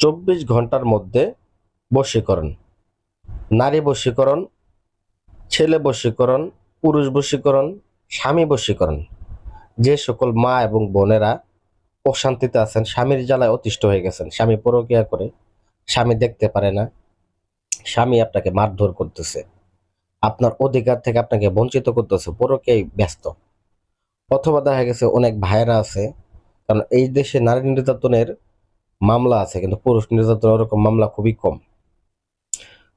চব্বিশ ঘণ্টার মধ্যে বশীকরণ। নারী বশীকরণ, ছেলে বশীকরণ, পুরুষ বশীকরণ, স্বামী বশীকরণ। যে সকল মা এবং বোনেরা অশান্তিতে আছেন, স্বামীর জ্বালায় অতিষ্ঠ হয়ে গেছেন, স্বামী পরকিয়া করে, স্বামী দেখতে পারে না, স্বামী আপনাকে মারধর করতেছে। আপনার অধিকার থেকে আপনাকে বঞ্চিত করতেছে পরকেই ব্যস্ত। অথবা দেখা গেছে অনেক ভাইরা আছে, কারণ এই দেশে নারী নির্যাতনের মামলা আছে, কিন্তু পুরুষ নির্যাতন ওরকম মামলা খুবই কম।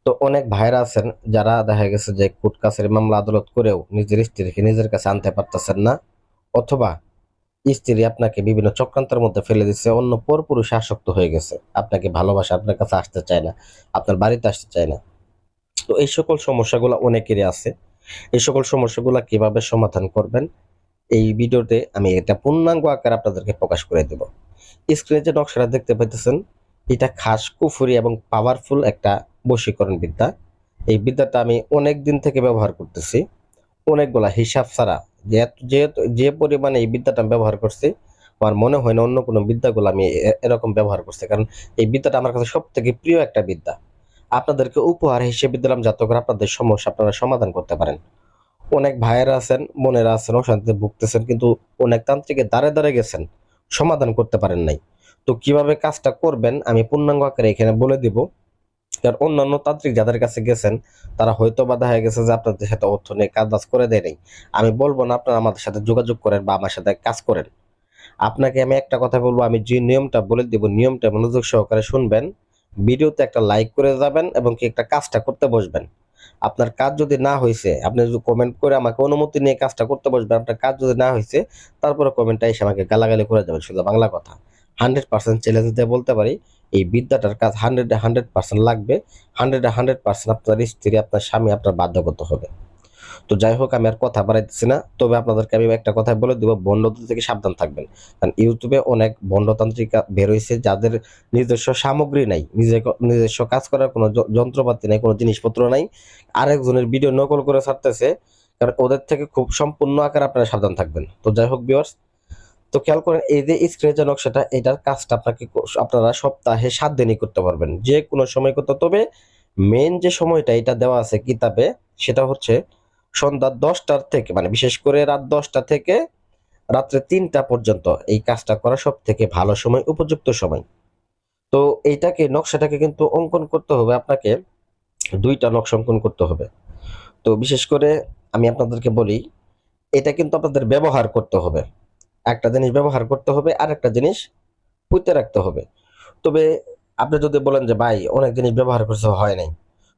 তো অনেক ভাইরা আছেন যারা দেখা গেছে যে কোর্ট কাছারি মামলা আদালত করেও নিজের স্ত্রীকে নিজের কাছে আনতে পারতেছেন না, অথবা স্ত্রী আপনাকে বিভিন্ন চক্রান্তের মধ্যে ফেলে দিচ্ছে অন্য পর পুরুষে আসক্ত হয়ে গেছে। আপনাকে ভালোবাসা, আপনার কাছে আসতে চায় না, আপনার বাড়িতে আসতে চায় না। তো এই সকল সমস্যাগুলো অনেকেরই আছে। এই সকল সমস্যাগুলো কীভাবে সমাধান করবেন, এই ভিডিওতে আমি এটা পূর্ণাঙ্গ আকারে আপনাদেরকে প্রকাশ করে দেব। স্ক্রিনে যে নকশাটা দেখতে পাইতেছেন, এটা খাস, কুফুরি এবং পাওয়ারফুল একটা বশীকরণ বিদ্যা এই বিদ্যাটা আমি অনেক দিন থেকে ব্যবহার করতেছি। অনেকগুলা হিসাব ছাড়া যেহেতু যে পরিমাণে এই বিদ্যাটা আমি ব্যবহার করছি, আমার মনে হয় না অন্য কোনো বিদ্যাগুলো আমি এরকম ব্যবহার করছি। কারণ এই বিদ্যাটা আমার কাছে সব থেকে প্রিয় একটা বিদ্যা। আপনাদেরকে উপহার হিসেবে দিলাম যাতে করে আপনাদের সমস্যা আপনারা সমাধান করতে পারেন। অনেক ভাইয়েরা আছেন, বোনেরা আছেন, অশান্তিতে ভুগতেছেন, কিন্তু অনেক তান্ত্রিকের দ্বারে দ্বারে গেছেন। সমাধান করতে পারেন নাই। তো কীভাবে কাজটা করবেন আমি পূর্ণাঙ্গ আকারে এখানে বলে দিব। কারণ অন্যান্য তান্ত্রিক যাদের কাছে গেছেন, তারা হয়তো বা দেখা গেছে যে আপনাদের সাথে অর্থ নিয়ে কাজ বাজ করে দেয় আমি বলব না আপনারা আমাদের সাথে যোগাযোগ করেন বা আমার সাথে কাজ করেন। আপনাকে আমি একটা কথা বলব, আমি যে নিয়মটা বলে দিব, নিয়মটা মনোযোগ সহকারে শুনবেন, ভিডিওতে একটা লাইক করে যাবেন এবং কি একটা কাজটা করতে বসবেন। আপনার কাজ যদি না হয়েছে আপনি যদি কমেন্ট করে আমাকে অনুমতি নিয়ে কাজটা করতে বসবেন, আপনার কাজ যদি না হয়েছে তারপরে কমেন্টটা এসে আমাকে গালাগালি করে যাবেন শুধু বাংলা কথা। হান্ড্রেড পার্সেন্ট চ্যালেঞ্জ দিয়ে বলতে পারি, এই বিদ্যাটার কাজ হান্ড্রেডে হান্ড্রেড পার্সেন্ট লাগবে হান্ড্রেডে হান্ড্রেড পার্সেন্ট আপনার স্ত্রী, আপনার স্বামী, আপনার বাধ্যগত হবে। তো যাই হোক, আমি আর কথা বাড়াইতেছি না। তবে আপনাদেরকে আমি একটা কথা বলে দেবো বন্ডদের থেকে সাবধান থাকবেন। কারণ ইউটিউবে অনেক বন্ডতান্ত্রিকা বের হয়েছে যাদের নিজস্ব সামগ্রী নাই নিজে নিজস্ব কাজ করার কোনো যন্ত্রপাতি নাই, কোনো জিনিসপত্র নাই। আরেকজনের ভিডিও নকল করে ছাড়তেছে, কারণ ওদের থেকে খুব সম্পূর্ণ আকারে আপনারা সাবধান থাকবেন। তো যাই হোক ভিউয়ার্স তো খেয়াল করেন, এই যে স্ক্রিনে যে নকশাটা, এটার কাজটা আপনাকে আপনারা সপ্তাহে সাত দিনই করতে পারবেন। যে কোনো সময় করতে তবে মেন যে সময়টা এটা দেওয়া আছে কিতাবে, সেটা হচ্ছে সন্ধ্যা দশটার থেকে মানে বিশেষ করে রাত দশটা থেকে রাত্রে তিনটা পর্যন্ত এই কাজটা করা সব থেকে ভালো সময়, উপযুক্ত সময়। তো এইটাকে, নকশাটাকে কিন্তু অঙ্কন করতে হবে আপনাকে, দুইটা নকশা অঙ্কন করতে হবে। তো বিশেষ করে আমি আপনাদেরকে বলি, এটা কিন্তু আপনাদের ব্যবহার করতে হবে। একটা জিনিস ব্যবহার করতে হবে আর একটা জিনিস পুঁতে রাখতে হবে। তবে আপনি যদি বলেন যে, ভাই, অনেক জিনিস ব্যবহার করতে হয় নাই।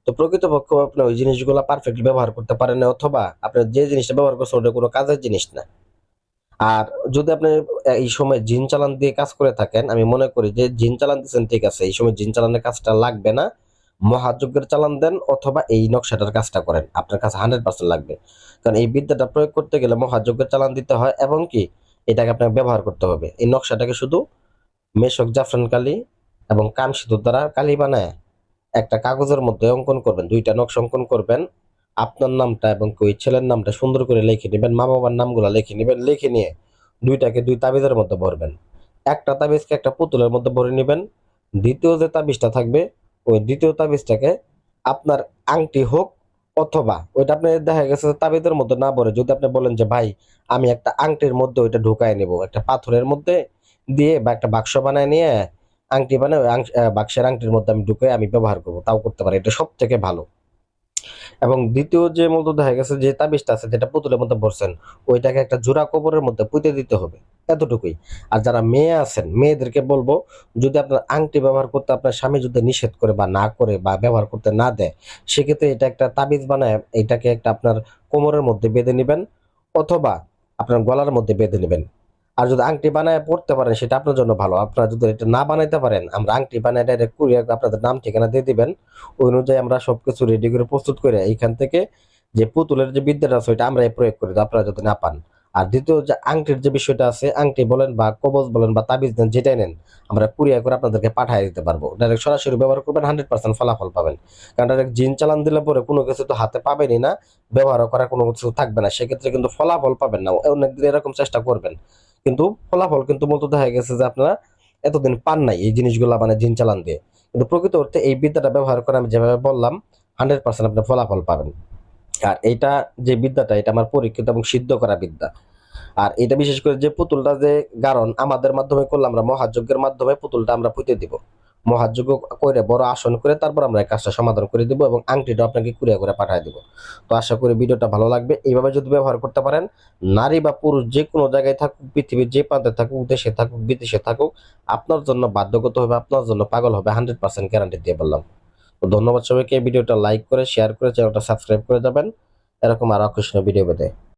তো প্রকৃতপক্ষ আপনি ওই জিনিসগুলো পারফেক্টলি ব্যবহার করতে পারেন না অথবা আপনি যে জিনিসটা ব্যবহার করছেন ওটা কোনো কাজের জিনিস না। আর যদি আপনি এই সময় জিন চালান দিয়ে কাজ করে থাকেন, আমি মনে করি যে জিন চালান দিচ্ছেন ঠিক আছে, এই সময় জিন চালানের কাজটা লাগবে না। মহাযজ্ঞের চালান দেন অথবা এই নকশাটার কাজটা করেন, আপনার কাছে হান্ড্রেড পার্সেন্ট লাগবে। কারণ এই বিদ্যাটা প্রয়োগ করতে গেলে মহাযজ্ঞের চালান দিতে হয় এবং কি এটাকে আপনাকে ব্যবহার করতে হবে। এই নকশাটাকে শুধু মেশক জাফরান কালি এবং কান সিঁদুর দ্বারা কালি বানায়। একটা কাগজের মধ্যে অঙ্কন করবেন, দুইটা নকশা অঙ্কন করবেন। আপনার নামটা এবং ওই ছেলের নামটা সুন্দর করে লিখে নেবেন মা বাবার নামগুলো লিখে নেবেন, লিখে নিয়ে দুইটাকে দুই তাবিজের মধ্যে ভরবেন। একটা তাবিজকে একটা পুতুলের মধ্যে ভরে নেবেন। দ্বিতীয় যে তাবিজটা থাকবে, ওই দ্বিতীয় তাবিজটাকে আপনার আংটি হোক অথবা ওইটা আপনি দেখা গেছে যে তাবিজের মধ্যে না ভরে, যদি আপনি বলেন যে, ভাই, আমি একটা আংটির মধ্যে ওইটা ঢুকায় নেব, একটা পাথরের মধ্যে দিয়ে বা একটা বাক্স বানায় নিয়ে আংটি আংশ- বাক্সের আংটির মধ্যে আমি ঢুকে আমি ব্যবহার করব, তাও করতে পারি, এটা সব থেকে ভালো। এবং দ্বিতীয় যে মূলত দেখা গেছে, যে তাবিজটা আছে, যেটা পুতুলের মধ্যে ভরছেন, ওইটাকে একটা জোড়া কবরের মধ্যে পুঁতে দিতে হবে, এতটুকুই। আর যারা মেয়ে আছেন, মেয়েদেরকে বলব, যদি আপনার আংটি ব্যবহার করতে আপনার স্বামী যদি নিষেধ করে বা না করে বা ব্যবহার করতে না দেয়, সেক্ষেত্রে এটা একটা তাবিজ বানায়, এটাকে একটা আপনার কোমরের মধ্যে বেঁধে নেবেন, অথবা আপনার গলার মধ্যে বেঁধে নেবেন। আর যদি আংটি বানায় পড়তে পারেন, সেটা আপনার জন্য ভালো। আপনারা যদি এটা না বানাইতে পারেন, আমরা আংটি বানায় ডাইরেক্ট কুরিয়ার আপনাদের নাম, ঠিকানা দিয়ে দিবেন। ওই অনুযায়ী আমরা সবকিছু রেডি করে প্রস্তুত করে এইখান থেকে যে পুতুলের যে বিদ্যাটা আছে, ওইটা আমরা প্রয়োগ করি আপনারা যদি না পান। আর দ্বিতীয় যে আংটির যে বিষয়টা আছে, আংটি বলেন বা কবজ বলেন বা তাবিজ দেন, যেটাই নেন, আমরা কুরিয়ার করে আপনাদেরকে পাঠিয়ে দিতে পারব। ডাইরেক্ট সরাসরি ব্যবহার করবেন হান্ড্রেড পার্সেন্ট ফলাফল পাবেন। কারণ ডাইরেক্ট জিন চালান দিলে পরে কোনো কিছু তো হাতে পাবেনই না ব্যবহার করার কোনো কিছু থাকবে না। সেক্ষেত্রে কিন্তু ফলাফল পাবেন না। অনেকদিন এরকম চেষ্টা করবেন। কিন্তু ফলাফল কিন্তু মূলত দেখা গেছে যে আপনারা এতদিন পান নাই এই জিনিসগুলো মানে জিন চালান দিয়ে। কিন্তু প্রকৃত অর্থে এই বিদ্যাটা ব্যবহার করে আমি যেভাবে বললাম হান্ড্রেড পার্সেন্ট আপনি ফলাফল পাবেন। আর এটা যে বিদ্যাটা, এটা আমার পরীক্ষিত এবং সিদ্ধ করা বিদ্যা। আর এটা বিশেষ করে যে পুতুলটা যে কারণ আমাদের মাধ্যমে করলাম আমরা মহাযজ্ঞের মাধ্যমে পুতুলটা আমরা পুঁতে দিব। মহাযজ্ঞ করে বড় আসন করে তারপর আমরা এই কাজটা সমাধান করে দিব এবং আংটিটা আপনাকে কুড়িয়ে করে পাঠিয়ে দেবো। তো আশা করি ভিডিওটা ভালো লাগবে। এইভাবে যদি ব্যবহার করতে পারেন, নারী বা পুরুষ যে কোনো জায়গায় থাকুক, পৃথিবীর যে প্রান্তে থাকুক, দেশে থাকুক, বিদেশে থাকুক, আপনার জন্য বাধ্যগত হবে, আপনার জন্য পাগল হবে, হান্ড্রেড পার্সেন্ট গ্যারান্টি দিয়ে বললাম। তো ধন্যবাদ সবাইকে। ভিডিওটা লাইক করে শেয়ার করে, চ্যানেলটা সাবস্ক্রাইব করে যাবেন। এরকম আরও আকর্ষণীয় ভিডিও পেতে।